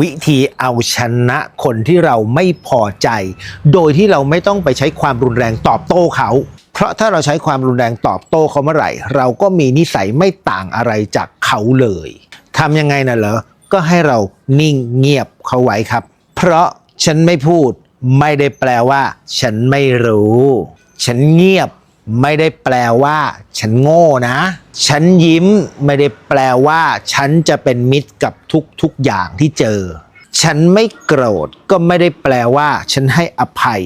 วิธีเอาชนะคนที่เราไม่พอใจ โดยที่เราไม่ต้องไปใช้ความรุนแรงตอบโต้เขา เพราะถ้าเราใช้ความรุนแรงตอบโต้เขาเมื่อไหร่ เราก็มีนิสัยไม่ต่างอะไรจากเขาเลยทำยังไงน่ะเหรอ ก็ให้เรานิ่งเงียบเขาไว้ครับ เพราะฉันไม่พูดไม่ได้แปลว่า ฉันไม่รู้ ฉันเงียบ ไม่ได้แปลว่า ฉันโง่นะ ฉันยิ้มไม่ได้แปลว่า ฉันจะเป็นมิตรกับทุกๆอย่างที่เจอ ฉันไม่โกรธก็ไม่ได้แปลว่า ฉันให้อภัย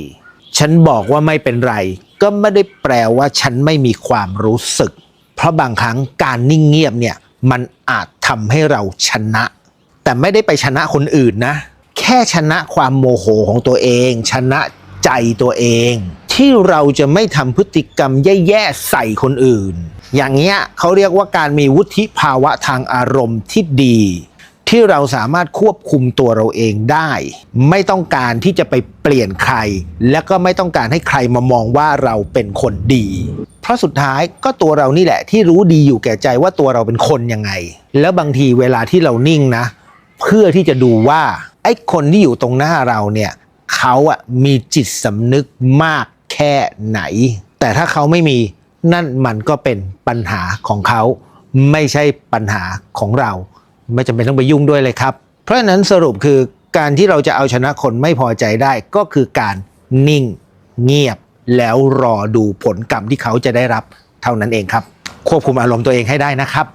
ฉันบอกว่าไม่เป็นไร ก็ไม่ได้แปลว่า ฉันไม่มีความรู้สึก เพราะบางครั้งการนิ่งเงียบเนี่ยมันอาจทำให้เราชนะ แต่ไม่ได้ไปชนะคนอื่นนะ แค่ชนะความโมโหของตัวเอง ชนะใจตัวเอง ที่เราจะไม่ทำพฤติกรรมแย่ๆใส่คนอื่น อย่างเงี้ยเขาเรียกว่าการมีวุฒิภาวะทางอารมณ์ที่ดี ที่เราสามารถควบคุมตัวเราเองได้ ไม่ต้องการที่จะไปเปลี่ยนใคร และก็ไม่ต้องการให้ใครมามองว่าเราเป็นคนดี เพราะสุดท้ายก็ตัวเรานี่แหละที่รู้ดีอยู่แก่ใจว่าตัวเราเป็นคนยังไง แล้วบางทีเวลาที่เรานิ่งนะ เพื่อที่จะดูว่าไอ้คนที่อยู่ตรงหน้าเราเนี่ยเขาอะมีจิตสำนึกมาก ค่ไหน แต่ถ้าเขาไม่มีนั่นมันก็เป็นปัญหาของเขา ไม่ใช่ปัญหาของเรา ไม่จำเป็นต้องไปยุ่งด้วยเลยครับ เพราะฉะนั้นสรุปคือการที่เราจะเอาชนะคนไม่พอใจได้ก็คือการนิ่งเงียบแล้วรอดูผลกรรมที่เขาจะได้รับเท่านั้นเองครับ ควบคุมอารมณ์ตัวเองให้ได้นะครับ